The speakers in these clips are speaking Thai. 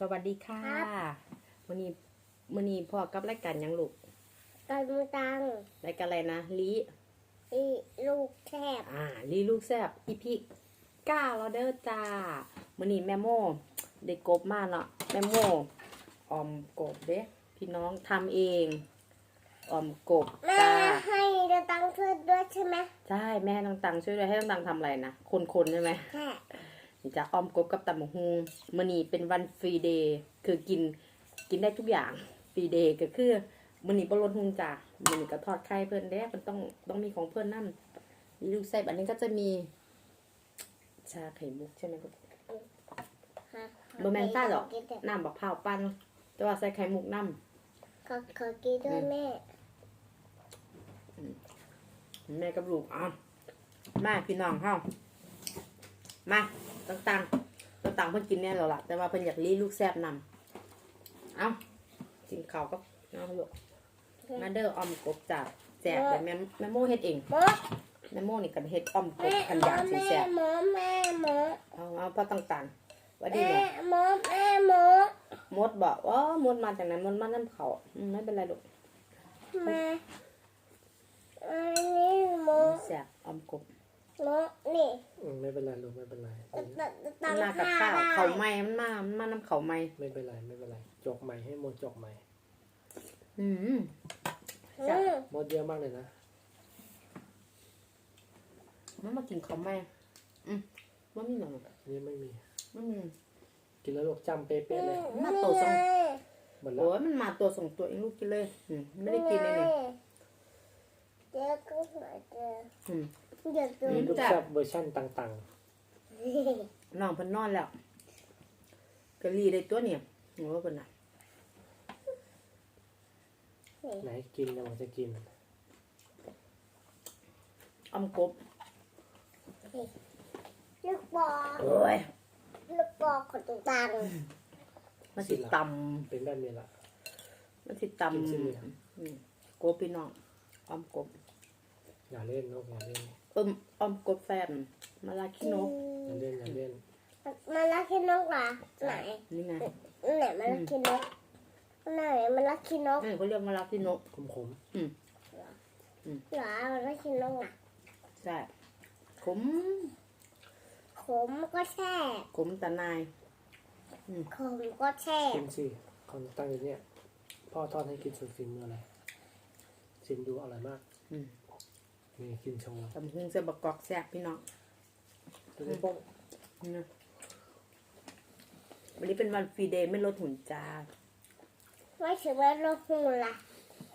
สวัสดีค่ะครับวันนี้วันนี้พ่อกับรายการหยังลูกกันตังรายการอะไรนะลีอีลูกแคบอ่าลีลูกแซบอีพีเก้าแล้วเด้อจ้าวันนี้แม่โม่ได้กบมาเนาะแม่โม่ออมกบเด้พี่น้องทำเองออมกบแม่จ้าให้กันตังเพื่อนด้วยใช่ไหมใช่แม่ให้น้องตังช่วยด้วยให้น้องตังทำอะไรนะคนๆใช่ไหมแค่ นี่จะออมกบกับตำบักฮุงมื้อนี้เป็นวันฟรีเดย์คือกินกินได้ทุกอย่างฟรีเดย์ก็คือมื้อนี้บ่ลดหุงจ้ะมื้อนี้ก็ทอดไข่เพิ่นเด้มันต้องต้องมีของเพิ่นนำมีลูกไส้อันนี้ก็จะมี ชาไข่มุกใช่ไหมครับฮะบ่แม่นซ่าหรอกกินเถะน้ำบักพร้าวปั้นแต่ว่าใส่ไข่มุกน้ขอขอกินด้วยแม่ำแม่กับลูกอะมาพี่น้องเฮามา ต้องตังต้องตังเพิ่นกินแน่แล้วล่ะ แต่ว่าเพิ่นอยากรีลูกแซ่บนำเอ้ากินข้าวกับน้องลูกมาเดอร์ออมกบจากแจกแต่แม่แม่โม่เฮ็ดเองหมอแม่โม่นี่กันเฮ็ดออมกบแม่กันหมออย่างสิแม่แซ่บหมอแม่หมอเอาเอาพ่อต่างๆว่าดีแม่เนี่ยหมอแม่หมอมดบอกว่ามดมาจากไหนมดมาน้ำเขาอืมไม่เป็นไรลูกแม่อันนี้หมอแซ่บออมกบ หมอนี่อืมไม่เป็นไรลูกไม่เป็นไรตังตังมัตันงมากับค่าข้าวได้เขาไหม้มันมามันมาน้ำเขาไหม้ไม่เป็นไรไม่เป็นไรจกใหม่ให้หมดจกใหม่อืมอืมหมดเยอะมากเลยนะมันมากินเขาไหม้อืมว่ามีหนังอันนี้ไม่มีไม่มี กินแล้วลูกจำเป๊ะๆเลยมาตัวสองหมดแล้โอ้วยมันมาตัวสองตัวเองลูกกินเลย อืมไม่ได้กินเลยเนี่ยเจ๊ก็หายเจออืม เดี๋ยวดูอืมีมลูกแซ่บเวอร์ชั่นต่างน้องเพิ่นนอนแล้วกะลีได้ตัวเนี่ยโอ้เพิ่นน่ะๆ ไหนกินกำลังจะกินออมกบลูกบอลโอ้ยลูกบอลของตังมันสิตเป็นแบบนี้ละำมันสิตกินสิำอืมกบพี่น้องออมกบอย่าเล่นลูกอย่าเล่น เอิ่มออมกบแฟมมาลาคิโนกอย่าเล่นอย่าเล่นมันรักขี้นกเหรอไหนนี่ไงไหนมันรักขี้นกไหนมันรักขี้นกนี่เขาเรียกมาลาคิโนกขมขมเหรอมันรักขี้นกอะใช่ขมขมก็แช่ขมตะนายขมก็แช่ๆกินสิของตั้งอยู่เนี่ยพ่อทอดให้กินสุดฝีมือเลยชิมดูอร่อยมาก อืม นี่กินโชว์ตำหุงเส้นบกกอกแซ่บพี่น้องดูนี่โป้งนี่นะวันนี้เป็นวันฟรีเดย์ไม่ลดหุ่นจ้าไม่ถึงแม้เราหูละ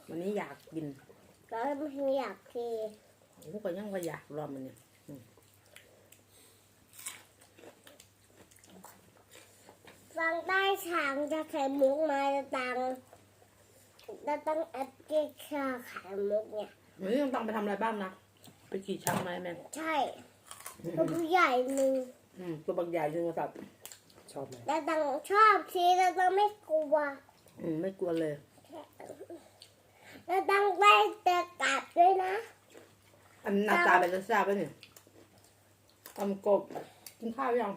วันนี้อยากกินเราไม่อยากกินพวกก็ยังว่าอยากรอมันเนี่ยฟังได้ฉางจะไข่มุกมาจะตังจะต้องแอดเกตชาไข่มุกเนี่ย วันนี้ต้องตังไปทำอะไรบ้างนะ ไปขี่ช้างไหมแม่ใช่ตัวผู้ใหญ่หนึ่งอืมตัวบางใหญ่จริงว่าแบบชอบไหมแต่ตังชอบทีแต่ตังไม่กลัว อืม ไม่กลัวเลยแต่ตังได้แต่กัดด้วยนะ อันหน้าตาเป็นจะแซ่บไปเนี่ยทำกบกินข้าวยัง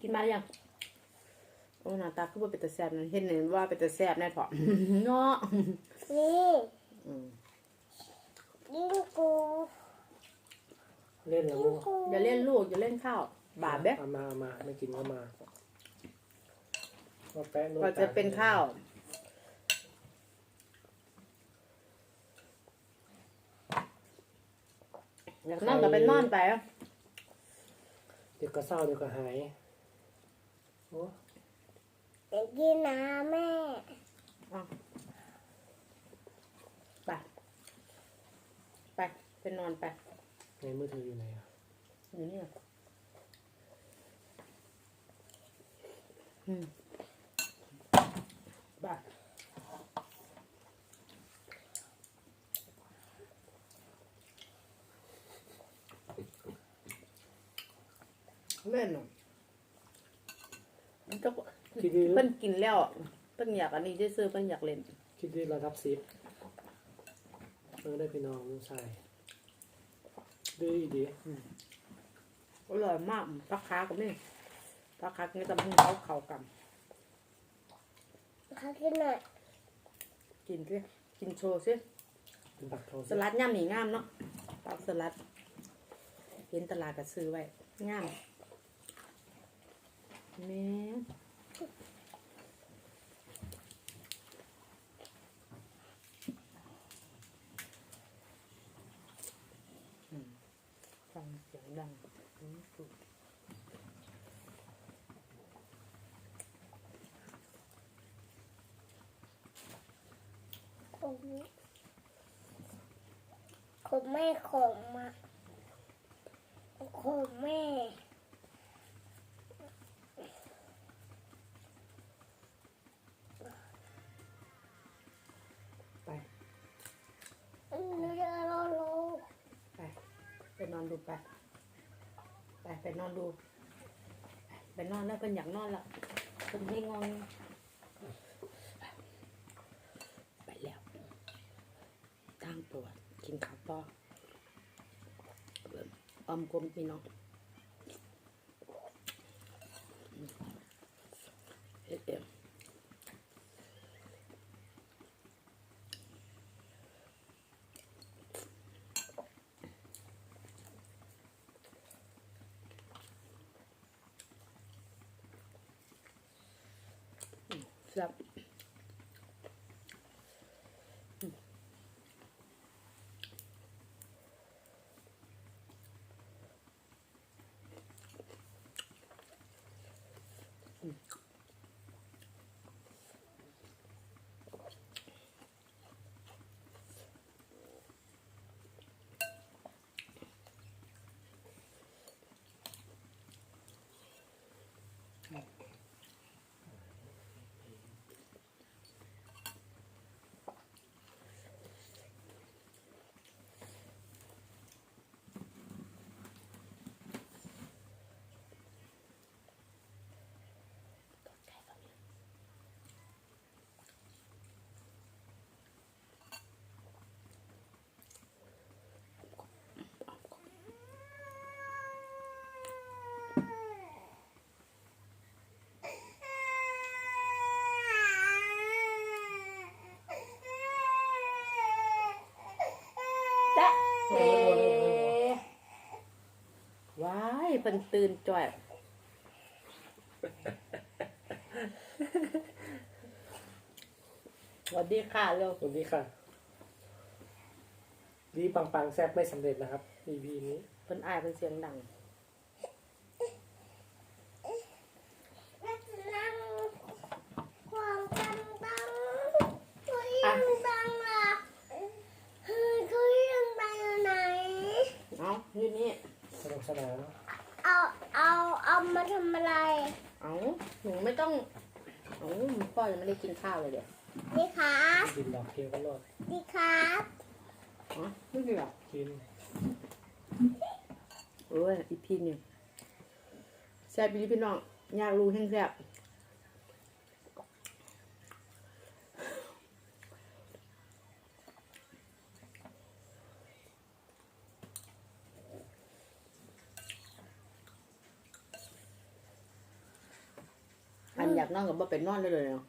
กินมาหรือยังโอ้หน้าตาคือว่าเป็นตะแซ่บนะเห็นเลยว่าเป็นตะแซ่บแน่ถอเนาะ นี่อืมยิ่งกูเล่นแล้วยิ่ลูงกกูอย่าเล่นลูกอย่าเล่นข้าวบาปเด้เอามาเอามาไม่กินก็มาว่าแป๊ะโก็จะเป็นข้าว อยากนอนก็ไปนอนไปเดี๋ยวก็เศร้าเดี๋ยวก็หายโอ้อยากกินน้ำแม่ ไป ไปไปนอนไป ในมือถืออยู่ไหนอะอยู่นี่เหรออืมไปเล่นเหรอมันก็คิดดีเพิ่นกินแล้วเพิ่นอยากอันนี้ซื้อๆเพิ่นอยากเล่น คิดดีระดับสิบเออได้พี่น้องลูกชาย ดีดีอร่อยมากปลาคากับนี่ถ้าคักนี่ตำหุ่งเขาเขากเขากินหน่อยำกินสิกินโชว์สิเป็นปักโทสลัดย่ำหนีงามเนาะปักสลัดเห็นตลาดก็ซื้อไว้งามแม่อืมฟังเสียง ดังอืมสุดขมขมแม่ขมอะขมแม่ไปอืมเดี๋ยวเราลงไปไปนอนดูไป ไปไปนอนดู ไปนอนแล้วเป็นอยากนอนละเป็นไม่งองไปแล้วตั้งตัวกินข้าวต่อออมกลมพี่น้องเอ็ดเอ็มครับ จ๊ะเอ๋ว้ายเป็นตื่นจ่อยสวัสดีค่ะเร็วสวัสดีค่ะ ดีปังปังๆแซบไม่สำเร็จนะครับ EP นี้เป็นอายเป็นเสียงดัง แล้วจะนั่งความดังดังคุยยังดังล่ะเฮ้ยคุยยังดังอยู่ไหน เอาอยู่นี่สนุกสนานเอาเอาเอามาทำอะไร เอาหนูไม่ต้องเอาพ่อยังไม่ได้กินข้าวเลยเดี๋ยวนี่ครับกินดอกเคียวกันรอดนี่ครับอ๋อไม่กินหรอกกินเอออีพีหนึ่งแซ่บอีหลีพี่น้องอยากรู้แห้งแซ่บ อันอยากนอนกับบ่เป็นนอนได้เลยเนาะ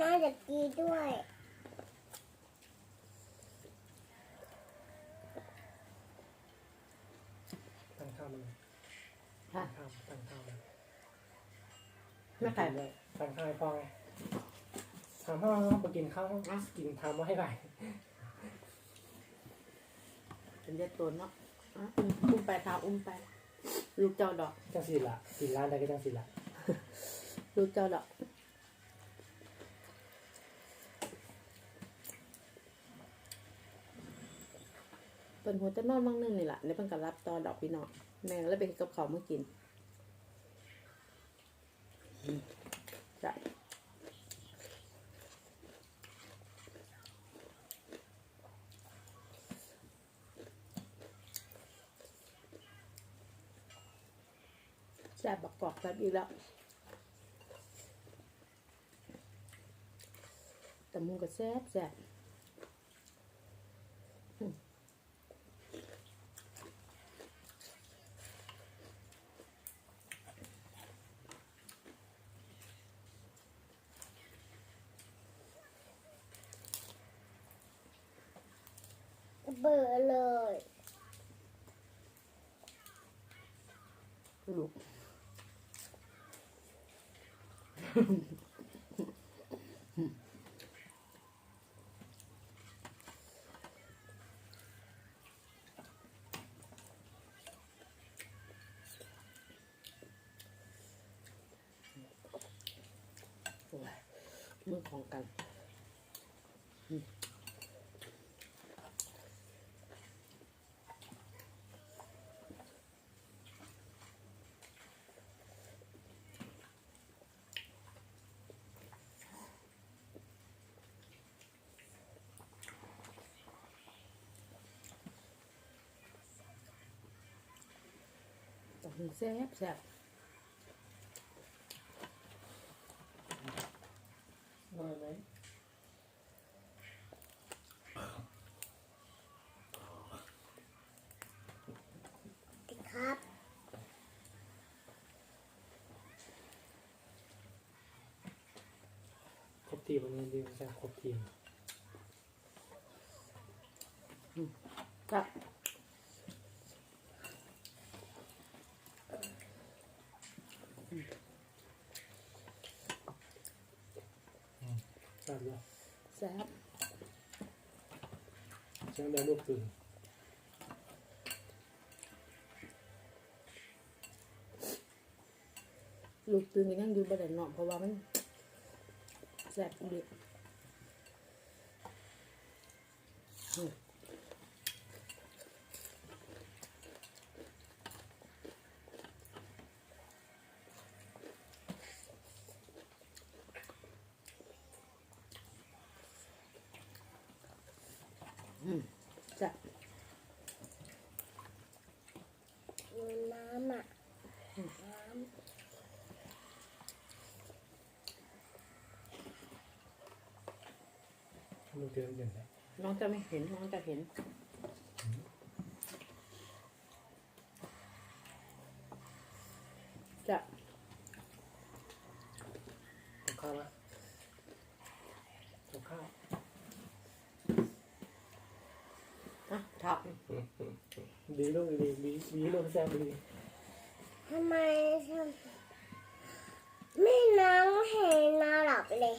น่าจะกีด้วยตั้งข้าวมันค่ะตั้งข้าวตั้งข้าวมันไม่ใครเลยตั้งข้าวให้พ่อไงถามพ่อว่าไปกินข้าวอะกินทำว่าให้ไหวเป็นเลือดตัวเนาะอะอุ้มอุ้มไปค่ะอุ้มไป ลูกเจ้าดอกจังสิละกินร้านใดก็จังสิละ ลูกเจ้าดอกเป็นหัวจะนอนมั่งนึงนี่แหละในเพิ่นก็รับต่อดอกพี่น้องแม่ก็เลยไปกับเขาวมากินจ้ะแซ่บบักกอกแซ่บอีกแล้ว แต่มุงก็แซ่บแซ่บเบื่อเลยลูก แซ่บแซ่บอร่อยไหมครับครบทีมวันนี้ดีใช่ครบทีมครับทราบแล้ว แซ่บเชียงได้ลูกตื่นลูกตื่นก็ยังอยู่บ่ได้นอนเพราะว่ามันแซ่บดีอืมอืมแซ่บ มีน้ำอะน้ ลูกตื่นเย็นเลยน้องจะไม่เห็นน้องจะเห็น จะกับข้าวละกับข้าวอะทับดีลูกดีดีดีลูกแซ่บดีำทำไมทำไม่น้องเห็นนอนหลับเลย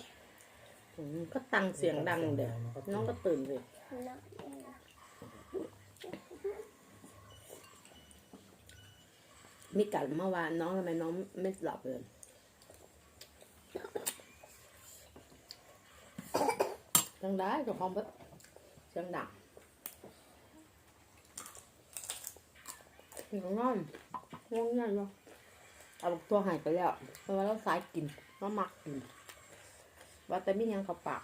อืม ก็ตังเสียงดังเดี๋ยวน้องก็ตื่นสินอนมีกัดเมื่อวานน้องทำไมน้องไม่หลับเลยดังได้เจ้าของเพิ่นเสียงดังหิวนอนง่วงยังเนาะเอาบักตัวหายไปแล้วเพราะว่าเราสายกินเรามักกิน ว่าแต่มีหยังเขาปาก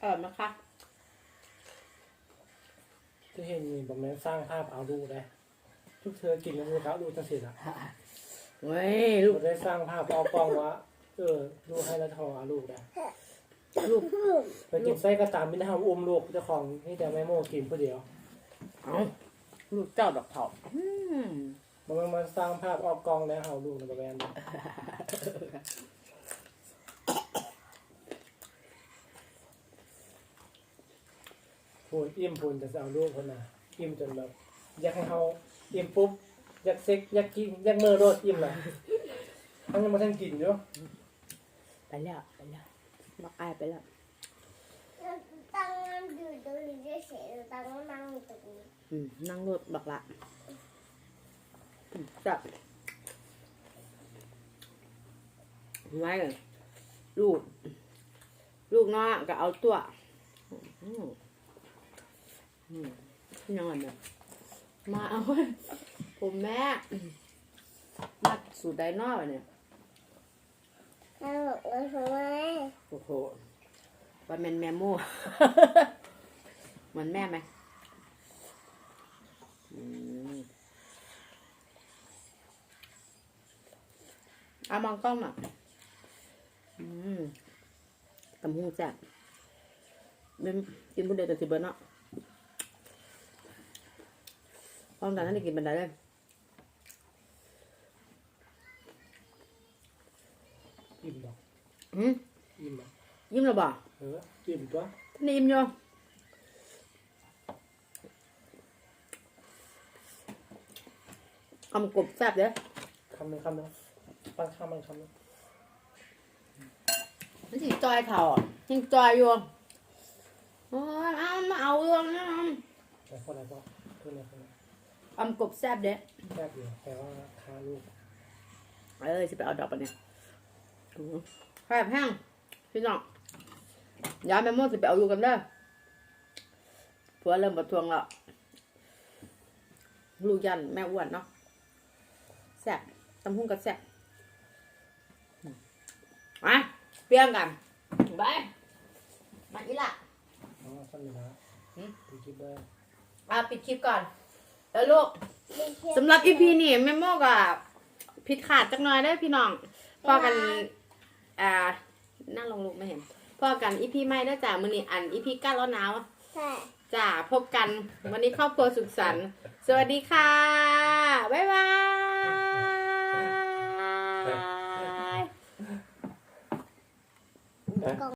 เออนะคะที่เห็นมีบอกแม่นสร้างภาพเอาลูกได้ ทุกเธอกินแล้วมือเท้าลูกจะเสร็จละเว้ยลูลูกกได้สร้างภาพเอากล้องวะเออลูกให้ละทอเอาลูกได้ลูกไปกินไส้ก็ตามไม่ได้ทำอุ้มลูกเจ้าของนี่แต่แม่โม่กินผู้เดียว เอา ลูกเจ้าดอกเถาอืมบอกว่ามันสร้างภาพเอากล้องแล้วเอาลูกนะบอกแม่นพูดอิ่มพูนแต่จะเอาลูกคนน่ะอิ่มจนแบบอยากให้เขาอิ่มปุ๊บอยากเซ็กอยากกินอยากเมื่อโรดอิ่มเลยทั้งยังมาทั้งกินอยู่ไปแล้วไปแล้วบักอายไปแล้วตั้งนั่ง อยู่ตรงนี้เฉยๆตั้งนั่งอยู่ตรงนี้อืมนั่งรถบักละอืมจับไว้เลยลูก ลูกน้อยก็เอาตัวอืมอืมยังไงเนี่ยมาเอาไว้ผมแม่มาสูตรไดโนอร์เนี่ยแม่บอกว่าทำไมโอ้โหว่าแมนแมมู่ เหมือนแม่ไหมอืมเอามองกล้องหน่อยอืมตำหูแซ่บเป็นกินบุเดยวแต่สิเบิร์เนาะพร้อมกันนั่นได้กินบันไดเลยอิ่มดอกอืมอิ่มดอกยิ้มแล้วบ่เอออิ่มตัวท่านอิ่มอยู่ คำกบแซ่บเด้อคำหนึ่งคำหนึ่งบางคำบางคำหนึ่งมันสิจอยเถ่าอะยังจอยอยู่โอ้ยเอามาเอาเรื่องนะแต่คนไหนก็คนไหนคนไหนคำกบแซ่บเด้อแซ่บอยู่แต่ว่าคาลูกเอ้ยจะไปเอาดอกปะเนี่ยอือแซ่บแห้งพี่น้องยายแม่โม่สิไปเอาอยู่กันเด้อผัวเริ่มประท้วงแล้วลูกยันแม่อ้วนเนาะ แซ่บตำหุ่งกับแซ่บอืมมาเปรี้ยงกันไปมาอีหละอ๋อสั้นเลยนะหืมดูคลิปได้มาปิดคลิปก่อน แล้วลูกไม่เชื่อสำหรับอีพีนี่แม่โมกับผิดขาดจักหน่อยได้อพี่น้องพอกันอ่านั่งลงลูกไม่เห็นพอกันอีพีไม่ได้อจ้ามือนี้อันอีพีก้าแล้วหนาวใช่จ้าพบกันวันนี้ครอบครัวสุขสันต์สวัสดีค่ะ บ๊ายบาย กล่อง